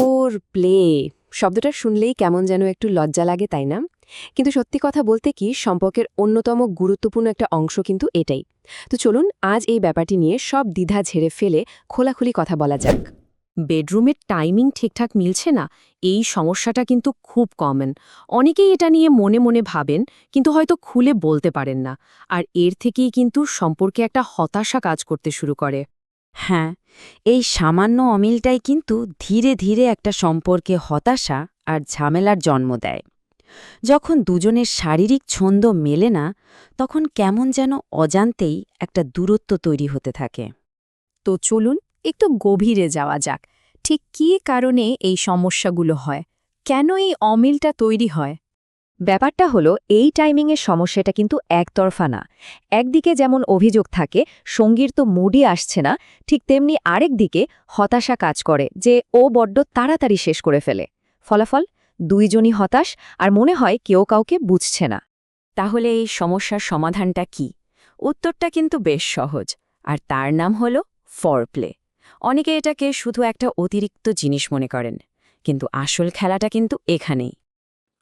Four play, শব্দটা শুনলেই কেমন যেন একটু লজ্জা লাগে, তাই না? কিন্তু সত্যি কথা বলতে কি, সম্পর্কের অন্যতম গুরুত্বপূর্ণ একটা অংশ কিন্তু এটাই। তো চলুন আজ এই ব্যাপারটি নিয়ে সব দ্বিধা ঝেড়ে ফেলে খোলাখুলি কথা বলা যাক। বেডরুমের টাইমিং ঠিকঠাক মিলছে না? এই সমস্যাটা কিন্তু খুব কমন। অনেকেই এটা নিয়ে মনে মনে ভাবেন, কিন্তু হয়তো খুলে বলতে পারেন না। আর এর থেকেই কিন্তু সম্পর্কে একটা হতাশা কাজ করতে শুরু করে। হ্যাঁ এই সামান্য অমিলটাই কিন্তু ধীরে ধীরে একটা সম্পর্কে হতাশা আর ঝামেলার জন্ম দেয়। যখন দুজনের শারীরিক ছন্দ মেলে না, তখন কেমন যেন অজান্তেই একটা দূরত্ব তৈরি হতে থাকে। তো চলুন একটু গভীরে যাওয়া যাক, ঠিক কী কারণে এই সমস্যাগুলো হয়? কেন এই অমিলটা তৈরি হয়? ব্যাপারটা হলো, এই টাইমিংয়ের সমস্যাটা কিন্তু একতরফা না। একদিকে যেমন অভিযোগ থাকে, সঙ্গীর তো মুডই আসছে না, ঠিক তেমনি আরেক দিকে হতাশা কাজ করে যে, ও বড্ড তাড়াতাড়ি শেষ করে ফেলে। ফলাফল? দুইজনই হতাশ, আর মনে হয় কেউ কাউকে বুঝছে না। তাহলে এই সমস্যার সমাধানটা কি? উত্তরটা কিন্তু বেশ সহজ, আর তার নাম হল ফরপ্লে অনেকে এটাকে শুধু একটা অতিরিক্ত জিনিস মনে করেন, কিন্তু আসল খেলাটা কিন্তু এখানেই।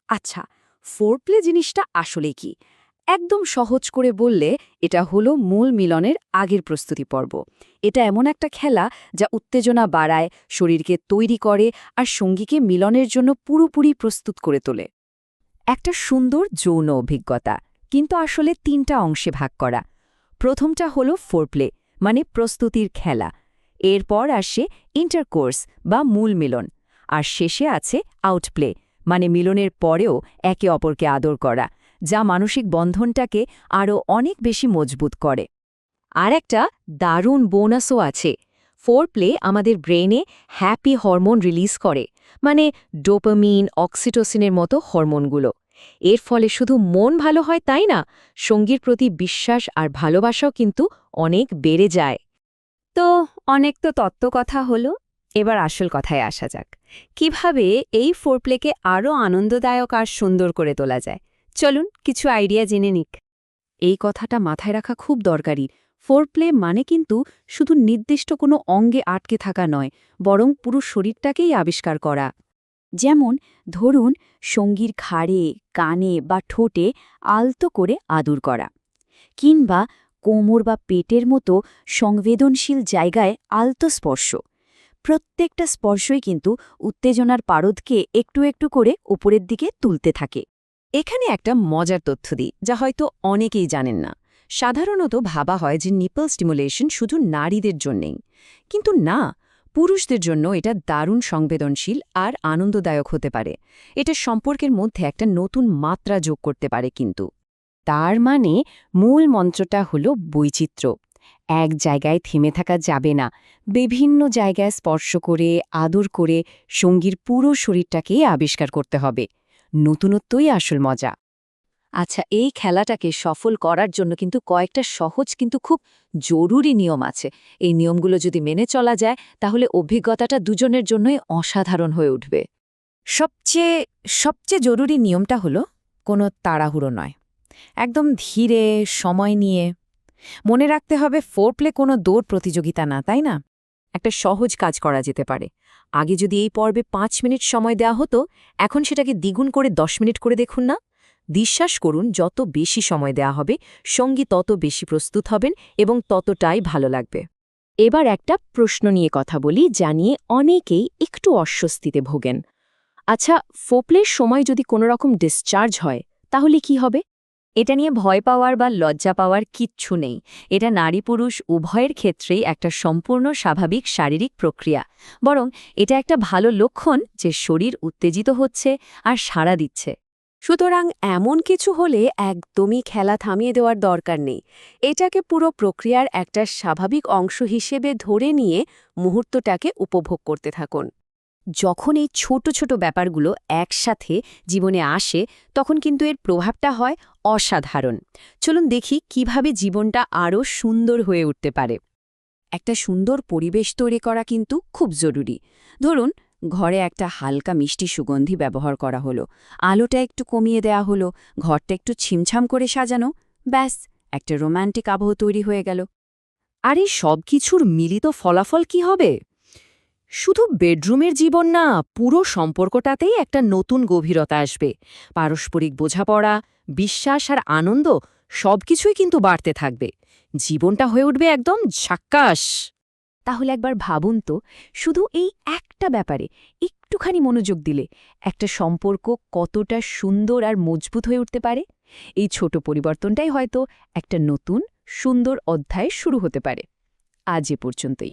আচ্ছা ফোরপ্লে জিনিসটা আসলে কি? একদম সহজ করে বললে, এটা হলো মূল মিলনের আগের প্রস্তুতি পর্ব। এটা এমন একটা খেলা যা উত্তেজনা বাড়ায়, শরীরকে তৈরি করে আর সঙ্গীকে মিলনের জন্য পুরোপুরি প্রস্তুত করে তোলে। একটা সুন্দর যৌন অভিজ্ঞতা, কিন্তু আসলে তিনটা অংশে ভাগ করা। প্রথমটা হলো ফোরপ্লে মানে প্রস্তুতির খেলা। এরপর আসে ইন্টারকোর্স বা মূল মিলন। আর শেষে আছে আউটপ্লে মানে মিলনের পরেও একে অপরকে আদর করা, যা মানসিক বন্ধনটাকে আরও অনেক বেশি মজবুত করে। আর একটা দারুণ বোনাসও আছে। ফোর প্লে আমাদের ব্রেনে হ্যাপি হরমোন রিলিজ করে মানে ডোপামিন, অক্সিটোসিনের মতো হরমোনগুলো। এর ফলে শুধু মন ভালো হয় তাই না, সঙ্গীর প্রতি বিশ্বাস আর ভালোবাসাও কিন্তু অনেক বেড়ে যায়। তো অনেক তো তত্ত্ব কথা হলো। এবার আসল কথায় আসা যাক। কীভাবে এই ফোরপ্লেকে আরও আনন্দদায়ক আর সুন্দর করে তোলা যায়? চলুন কিছু আইডিয়া জেনে নিক। এই কথাটা মাথায় রাখা খুব দরকারি। ফোরপ্লে মানে কিন্তু শুধু নির্দিষ্ট কোনো অঙ্গে আটকে থাকা নয়, বরং পুরো শরীরটাকেই আবিষ্কার করা। যেমন, ধরুন, সঙ্গীর ঘাড়ে, কানে বা ঠোঁটে আলতো করে আদর করা, কিংবা কোমর বা পেটের মতো সংবেদনশীল জায়গায় আলতো স্পর্শ। প্রত্যেকটা স্পর্শই কিন্তু উত্তেজনার পারদকে একটু একটু করে উপরের দিকে তুলতে থাকে। এখানে একটা মজার তথ্য দিই, যা হয়তো অনেকেই জানেন না। সাধারণত ভাবা হয় যে নিপল স্টিমুলেশন শুধু নারীদের জন্যেই। কিন্তু না, পুরুষদের জন্য এটা দারুণ সংবেদনশীল আর আনন্দদায়ক হতে পারে। এটা সম্পর্কের মধ্যে একটা নতুন মাত্রা যোগ করতে পারে কিন্তু। তার মানে মূল মন্ত্রটা হলো বৈচিত্র্য। এক জায়গায় থেমে থাকা যাবে না। বিভিন্ন জায়গায় স্পর্শ করে, আদর করে সঙ্গীর পুরো শরীরটাকে আবিষ্কার করতে হবে। নতুনত্বই আসল মজা। আচ্ছা এই খেলাটাকে সফল করার জন্য কিন্তু কয়েকটা সহজ কিন্তু খুব জরুরি নিয়ম আছে। এই নিয়মগুলো যদি মেনে চলা যায়, তাহলে অভিজ্ঞতাটা দুজনের জন্যই অসাধারণ হয়ে উঠবে। সবচেয়ে সবচেয়ে জরুরি নিয়মটা হলো কোনো তাড়াহুড়ো নয়। একদম ধীরে, সময় নিয়ে মনে রাখতে হবে ফোরপ্লে কোনো দৌড় প্রতিযোগিতা না, তাই না? একটা সহজ কাজ করা যেতে পারে। আগে যদি এই পর্বে পাঁচ মিনিট সময় দেওয়া হতো, এখন সেটাকে দ্বিগুণ করে দশ মিনিট করে দেখুন না। বিশ্বাস করুন, যত বেশি সময় দেয়া হবে, সঙ্গী তত বেশি প্রস্তুত হবেন এবং ততটাই ভালো লাগবে। এবার একটা প্রশ্ন নিয়ে কথা বলি যা নিয়ে অনেকেই একটু অস্বস্তিতে ভোগেন। আচ্ছা ফোপলের সময় যদি কোনো রকম ডিসচার্জ হয়, তাহলে কি হবে? এটা নিয়ে ভয় পাওয়ার বা লজ্জা পাওয়ার কিচ্ছু নেই। এটা নারী পুরুষ উভয়ের ক্ষেত্রেই একটা সম্পূর্ণ স্বাভাবিক শারীরিক প্রক্রিয়া। বরং এটা একটা ভালো লক্ষণ যে শরীর উত্তেজিত হচ্ছে আর সাড়া দিচ্ছে। সুতরাং এমন কিছু হলে একদমই খেলা থামিয়ে দেওয়ার দরকার নেই। এটাকে পুরো প্রক্রিয়ার একটা স্বাভাবিক অংশ হিসেবে ধরে নিয়ে মুহূর্তটাকে উপভোগ করতে থাকুন। যখন এই ছোট ছোট ব্যাপারগুলো একসাথে জীবনে আসে, তখন কিন্তু এর প্রভাবটা হয় অসাধারণ। চলুন দেখি কীভাবে জীবনটা আরও সুন্দর হয়ে উঠতে পারে। একটা সুন্দর পরিবেশ তৈরি করা কিন্তু খুব জরুরি। ধরুন, ঘরে একটা হালকা মিষ্টি সুগন্ধি ব্যবহার করা হলো, আলোটা একটু কমিয়ে দেয়া হলো, ঘরটা একটু ছিমছাম করে সাজানো, ব্যাস, একটা রোম্যান্টিক আবহ তৈরি হয়ে গেল। আর এই সব কিছুর মিলিত ফলাফল কি হবে? শুধু বেডরুমের জীবন না, পুরো সম্পর্কটাতেই একটা নতুন গভীরতা আসবে। পারস্পরিক বোঝাপড়া, বিশ্বাস আর আনন্দ সবকিছুই কিন্তু বাড়তে থাকবে। জীবনটা হয়ে উঠবে একদম ঝাক্কাস তাহলে একবার ভাবুন তো, শুধু এই একটা ব্যাপারে একটুখানি মনোযোগ দিলে একটা সম্পর্ক কতটা সুন্দর আর মজবুত হয়ে উঠতে পারে? এই ছোট পরিবর্তনটাই হয়তো একটা নতুন, সুন্দর অধ্যায় শুরু হতে পারে। আজ এ পর্যন্তই।